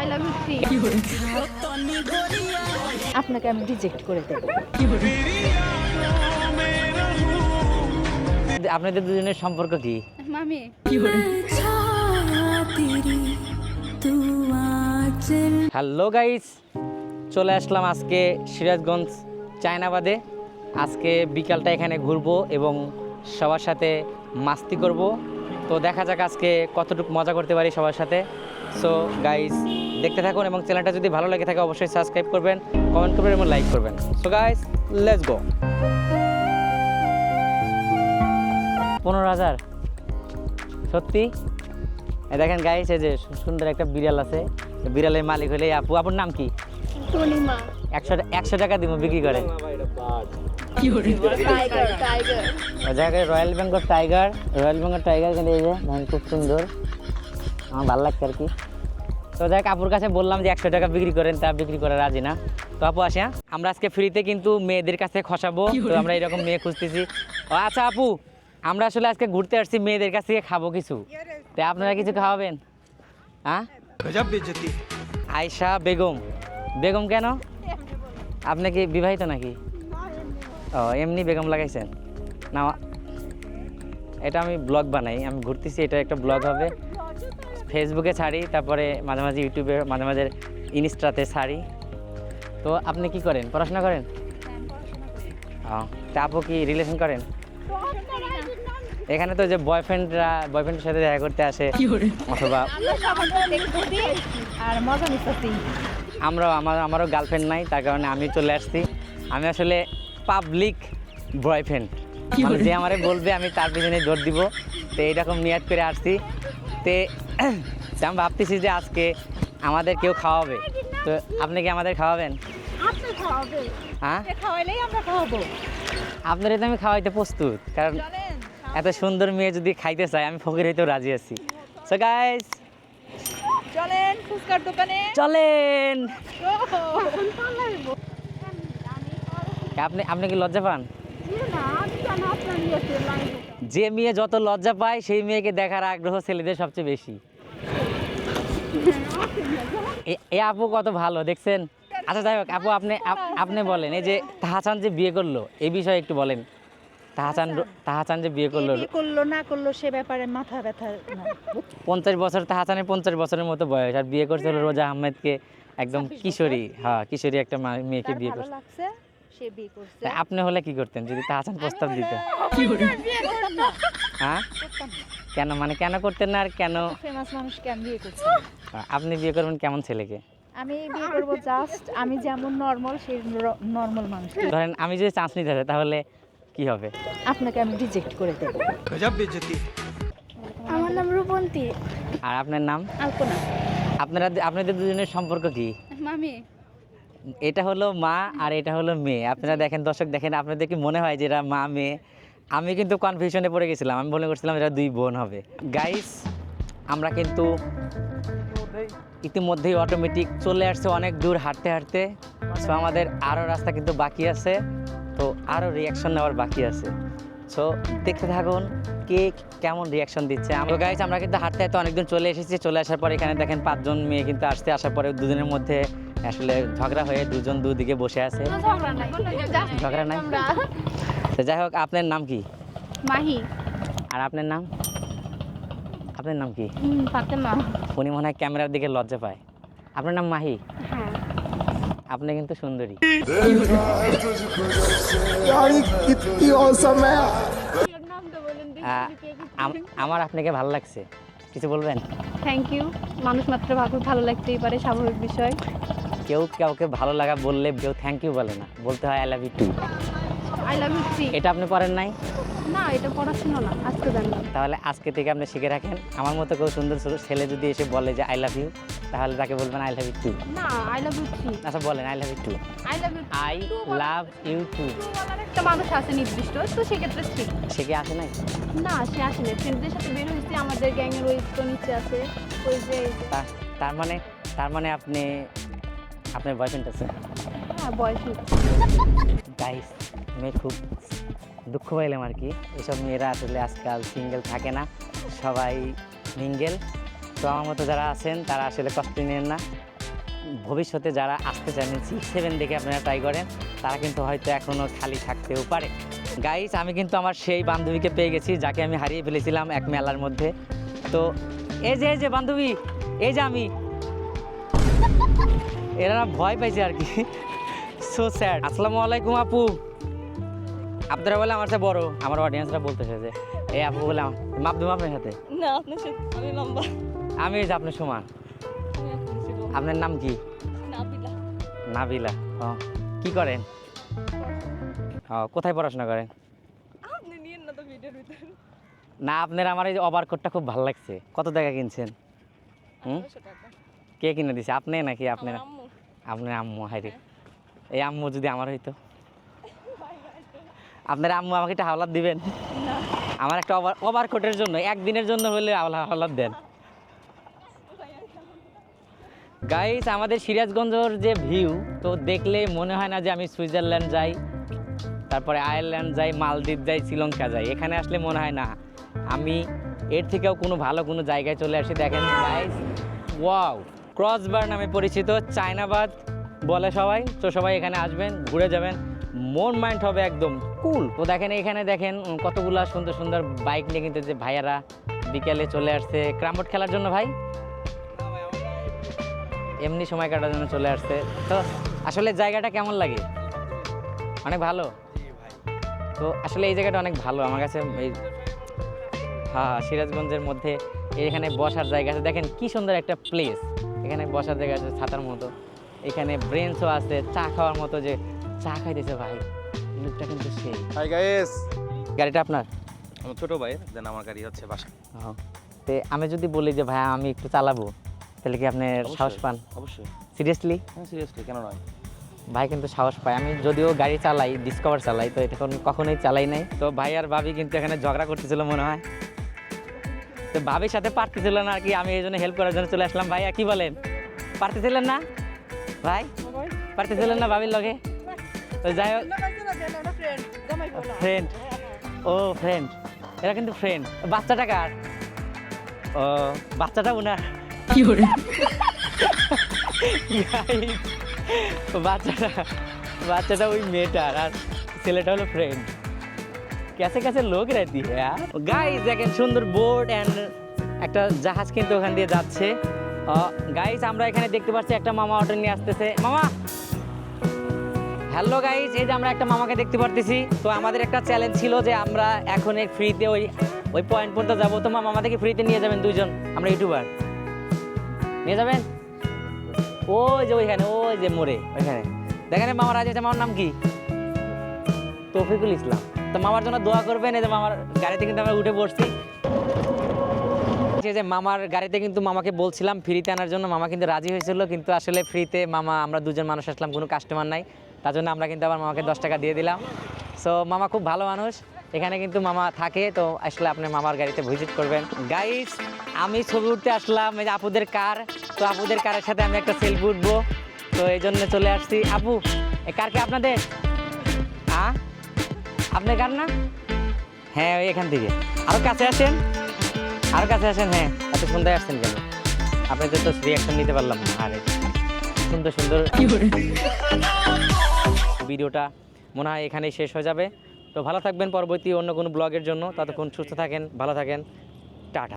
I love you আপনাকে আমি reject করে দেবো। আপনাদের দুজনের সম্পর্ক কি? মামি। হ্যালো গাইস চলে আসলাম আজকে সিরাজগঞ্জ চায়নাবাদে। আজকে বিকালটা এখানে ঘুরবো এবং সবার সাথে মাস্তি করব। তো দেখা যাক আজকে কতটুকু মজা করতে পারি সবার সাথে। সো গাইস দেখতে থাকুন এবং চ্যানেলটা যদি ভালো লাগে থাকে অবশ্যই সাবস্ক্রাইব করবেন কমেন্ট করবেন এবং লাইক করবেন। সো গাইস লেটস গো পনেরো হাজার। সত্যি? দেখেন গাইস এই যে সুন্দর একটা বিড়াল আছে। বিড়ালের মালিক হলে আপু। আপুর নাম কি? একশো একশো টাকা দিব বিক্রি করে। জায়গায় royal Bengal tiger royal Bengal tiger কিন্তু এই যে খুব সুন্দর। আমার ভালো লাগছে আর কি। তো যাই আপুর কাছে বললাম যে একশো টাকা বিক্রি করেন তা বিক্রি করা রাজি না। তো আপু আসে হ্যাঁ? আমরা আজকে ফ্রিতে কিন্তু মেয়েদের কাছে খসাবো তো আমরা এরকম মেয়ে খুঁজতেছি। আচ্ছা আপু আমরা আসলে আজকে ঘুরতে আসছি মেয়েদের কাছ থেকে খাব কিছু। তাই আপনারা কিছু খাওয়াবেন? হ্যাঁ? আয়সা বেগম। বেগম কেন? আপনি কি বিবাহিত নাকি? ও এমনি বেগম লাগাইছেন। না এটা আমি ব্লগ বানাই আমি ঘুরতেছি এটা একটা ব্লগ হবে। ফেসবুকে ছাড়ি তারপরে মাঝে মাঝে ইউটিউবে মাঝে মাঝে ইনস্টাতে ছাড়ি। তো আপনি কি করেন? পড়াশোনা করেন? তা আপু কি রিলেশন করেন? এখানে তো যে বয়ফ্রেন্ডরা বয়ফ্রেন্ডের সাথে দেখা করতে আসে। অথবা আমরাও আমার আমারও গার্লফ্রেন্ড নাই তার কারণে আমি চলে আসছি। আমি আসলে পাবলিক বয়ফ্রেন্ড যে আমারে বলবে আমি তার পিছনে জোর দিব। তো এইরকম নিয়াত করে আসছি। তে আমি ভাবতেছি যে আজকে আমাদের কেউ খাওয়াবে। তো আপনি কি আমাদের খাওয়াবেন? হ্যাঁ? আপনাদের তো আমি খাওয়াইতে প্রস্তুত কারণ এত সুন্দর মেয়ে যদি খাইতে চায় আমি ফকির হইতেও রাজি আছি। সো গাইস চলেন ফুচকার দোকানে। চলেন। আপনি আপনি কি লজ্জা পান? যে মেয়ে যত লজ্জা পায় সেই মেয়েকে দেখার আগ্রহ ছেলেদের সবচেয়ে বেশি। এ- আপু কত ভালো দেখছেন? আচ্ছা যাই হোক আপু আপনি আপনি বলেন এই যে তাহাচান যে বিয়ে করল এই বিষয়ে একটু বলেন। তাহাচান তাহাচান যে বিয়ে করল করল না করল সে ব্যাপারে মাথা ব্যথা পঞ্চাশ বছর তাহাচানের পঞ্চাশ বছরের মতো বয়স আর বিয়ে করছে রোজা আহমেদকে একদম কিশোরী হ্যাঁ কিশোরী একটা মেয়েকে বিয়ে করছে। সে বিয়ে করছে। আপনি হলে কি করতেন যদি তাহসান প্রস্তাব দিত হ্যাঁ? কেন মানে কেন করতেন না আর কেন? ফেমাস মানুষ কেন বিয়ে করছে? আপনি বিয়ে করবেন কেমন ছেলেকে? আমি বিয়ে করব জাস্ট আমি যেমন নর্মাল সেই নর্মাল মানুষ ধরেন আমি যদি চান্স নিতে চাই তাহলে কি হবে? আপনাকে আমি রিজেক্ট করে দেব। গজব বেজতি। আমার নাম রূপন্তী। আর আপনার নাম? আলপনা। আপনারা আপনাদের দুজনের সম্পর্ক কি? মামি। এটা হলো মা আর এটা হলো মেয়ে। আপনারা দেখেন দর্শক দেখেন আপনাদের কি মনে হয় যে এরা মা মেয়ে? আমি কিন্তু কনফিউশনে পড়ে গেছিলাম। আমি মনে করছিলাম এরা দুই বোন হবে। গাইস আমরা কিন্তু ইতিমধ্যেই অটোমেটিক চলে আসছে অনেক দূর হাঁটতে হাঁটতে। সো আমাদের আরও রাস্তা কিন্তু বাকি আছে। তো আরও রিয়াকশন নেওয়ার বাকি আছে। সো দেখতে থাকুন কে কেমন রিয়াকশন দিচ্ছে। আমরা গাইস আমরা কিন্তু হাঁটতে হাঁটতে অনেকদিন চলে এসেছি। চলে আসার পর এখানে দেখেন পাঁচজন মেয়ে কিন্তু আসতে আসার পরে দুজনের মধ্যে আসলে ঝগড়া হয়ে দুজন দুদিকে বসে আছে। ঝগড়া নাই। তো যাই হোক আপনার নাম কি? মাহি। আর আপনার নাম? আপনার নাম কি? ফাতেমা। উনি মনে হয় ক্যামেরার দিকে লজ্জা পায়। আপনার নাম মাহি? হ্যাঁ। আপনি কিন্তু সুন্দরী। আমার আপনাকে ভালো লাগছে। কিছু বলবেন? থ্যাংক ইউ মানুষ মাত্র ভালো লাগতেই পারে স্বাভাবিক বিষয়। কেউ কাউকে ভালো লাগা বললে কেউ থ্যাংক ইউ বলে না। বলতে হয় I love you too I love you three এটা আপনি পারেন নাই? না এটা পড়াশোনা না আজকে জানলাম। তাহলে আজকে থেকে আপনি শিখে রাখেন। আমার মতো কেউ সুন্দর সুন্দর ছেলে যদি এসে বলে যে আই লাভ ইউ তাহলে তাকে বলবেন আই লাভ ইউ টু না আই লাভ ইউ থ্রি আচ্ছা বলেন I love you too I love you I love you too একটা মানুষ আছে নির্দিষ্ট তো সেক্ষেত্রে থ্রি সে কি আসে নাই? না সে আসেনি ফ্রেন্ডদের সাথে বের হয়েছে আমাদের গ্যাংয়ের ওই তো নিচে আছে। ওই যে তার মানে তার মানে আপনি আপনার বয়ফ্রেন্ড আছে? হ্যাঁ বয়স গাইস আমি খুব দুঃখ পাইলাম আর কি। এসব মেয়েরা আসলে আজকাল সিঙ্গেল থাকে না। সবাই মিঙ্গেল তো আমার মতো যারা আছেন তারা আসলে কষ্ট নেন না। ভবিষ্যতে যারা আসতে চান সিক্স সেভেন দেখে আপনারা ট্রাই করেন। তারা কিন্তু হয়তো এখনও খালি থাকতেও পারে। গাইস আমি কিন্তু আমার সেই বান্ধবীকে পেয়ে গেছি যাকে আমি হারিয়ে ফেলেছিলাম এক মেলার মধ্যে। তো এই যে এই যে বান্ধবী এই যে আমি। এরা ভয় পাইছে আর কি। সো স্যাড আসসালামু আলাইকুম আপু। আপনারা বলে আমার সাথে বড়। আমার অডিয়েন্সরা বলতেছে যে এই আপু বলে আম- মাপ দেবো আপনার সাথে? না আপনার সাথে আমি লম্বা। আমি এই যে আপনার সমান। আপনার নাম কি? নাবিলা। নাবিলা। ও কি করেন? ও কোথায় পড়াশোনা করেন? আপনি নিয়েন না তো ভিডিওর ভিতরে। না আপনার আমার এই ওভার কোটটা খুব ভালো লাগছে। কত টাকা কিনছেন? হুম? কে কিনে দিছে? আপনি নাকি আপনার আপনার আম্মু হাইরে এই আম্মু যদি আমার হইতো। আপনার আম্মু আমাকে একটা হাওলাত দিবেন? আমার একটা ওভার ওভার কোটের জন্য একদিনের জন্য হলে হাওলা- হাওলাত দেন। গাইস আমাদের সিরাজগঞ্জের যে ভিউ তো দেখলে মনে হয় না যে আমি সুইজারল্যান্ড যাই তারপরে আয়ারল্যান্ড যাই মালদ্বীপ যাই শ্রীলঙ্কা যাই। এখানে আসলে মনে হয় না আমি এর থেকেও কোনো ভালো কোনো জায়গায় চলে আসি। দেখেন গাইস ওয়াও ক্রসবার নামে পরিচিত চায়নাবাদ বলে সবাই। তো সবাই এখানে আসবেন, ঘুরে যাবেন। মন মাইন্ড হবে একদম কুল তো দেখেন, এখানে দেখেন কতগুলা সুন্দর সুন্দর বাইক নিয়ে কিন্তু যে ভাইয়ারা বিকেলে চলে আসছে। ক্রামবোর্ড খেলার জন্য ভাই? এমনি সময় কাটার জন্য চলে আসছে। তো আসলে জায়গাটা কেমন লাগে? অনেক ভালো? তো আসলে এই জায়গাটা অনেক ভালো। আমার কাছে এই হ্যাঁ সিরাজগঞ্জের মধ্যে এখানে বসার জায়গা আছে। দেখেন কি সুন্দর একটা প্লেস এখানে বসার জায়গা আছে ছাতার মতো। এখানে ব্রেঞ্চও আছে চা খাওয়ার মতো যে চা খাইতেছে ভাই লুকটা কিন্তু সেই। হাই গাইস গাড়িটা আপনার? আমার ছোট ভাই দেন আমার গাড়ি হচ্ছে বাসা। তো আমি যদি বলি যে ভাই আমি একটু চালাবো তাহলে কি আপনি সাহস পান? অবশ্যই। সিরিয়াসলি হ্যাঁ সিরিয়াসলি কেন নয়? ভাই কিন্তু সাহস পায়। আমি যদিও গাড়ি চালাই ডিসকভার চালাই তো এটা কখনোই চালাই নাই। তো ভাই আর ভাবি কিন্তু এখানে ঝগড়া করতেছিল মনে হয়। তো ভাবির সাথে পারতেছিল না আর কি আমি এই জন্য হেল্প করার জন্য চলে আসলাম। ভাইয়া কি বলেন? পারতেছিলেন না? ভাই পারতেছিলেন না ভাবির লগে? তো যাই হোক। ফ্রেন্ড ও ফ্রেন্ড এরা কিন্তু ফ্রেন্ড বাচ্চাটা কার? ও বাচ্চাটা উনার। কি করে বাচ্চাটা বাচ্চাটা ওই মেয়েটার আর ছেলেটা হলো ফ্রেন্ড कैसे कैसे लोग रहती है यार গাইস দেখেন সুন্দর বোর্ড অ্যান্ড একটা জাহাজ কিন্তু ওখান দিয়ে যাচ্ছে গাইস আমরা এখানে দেখতে পাচ্ছি একটা মামা অটো নিয়ে আসতেছে মামা হ্যালো গাইস এই যে আমরা একটা মামাকে দেখতে পারতেছি তো আমাদের একটা চ্যালেঞ্জ ছিল যে আমরা এখন এই ফ্রিতে ওই ওই পয়েন্ট পর্যন্ত যাবো তো মামা আমাদেরকে ফ্রিতে নিয়ে যাবেন দুইজন আমরা ইউটিউবার নিয়ে যাবেন ওই যে ওইখানে ওই যে মোড়ে ওইখানে দেখেন মামার আজ মামার নাম কি তৌফিকুল ইসলাম তো মামার জন্য দোয়া করবেন, এই যে মামার গাড়িতে কিন্তু আমরা উঠে পড়ছি যে মামার গাড়িতে কিন্তু মামাকে বলছিলাম, ফ্রিতে আনার জন্য মামা কিন্তু রাজি হয়েছিল, কিন্তু আসলে ফ্রিতে মামা, আমরা দুজন মানুষ আসলাম, কোনো কাস্টমার নাই। তার জন্য আমরা কিন্তু আবার মামাকে দশ টাকা দিয়ে দিলাম। সো মামা খুব ভালো মানুষ, এখানে কিন্তু মামা থাকে, তো আসলে আপনি মামার গাড়িতে ভিজিট করবেন। গাইস আমি ছবি উঠতে আসলাম, এই যে আপুদের কার তো আপুদের কারের সাথে আমি একটা সেলফি উঠবো। তো এই জন্য চলে আসছি। আপু এই কার আপনাদের? আপনার কার না? হ্যাঁ ওই এখান থেকে। আরও কাছে আসেন। আরও কাছে আসেন হ্যাঁ। এত সুন্দর আসছেন কেন? আপনাদের তো রিয়াকশন নিতে পারলাম না। আরে সুন্দর সুন্দর ভিডিওটা মনে হয় এখানেই শেষ হয়ে যাবে। তো ভালো থাকবেন পরবর্তী অন্য কোনো ব্লগের জন্য। ততক্ষণ সুস্থ থাকেন ভালো থাকেন। টাটা।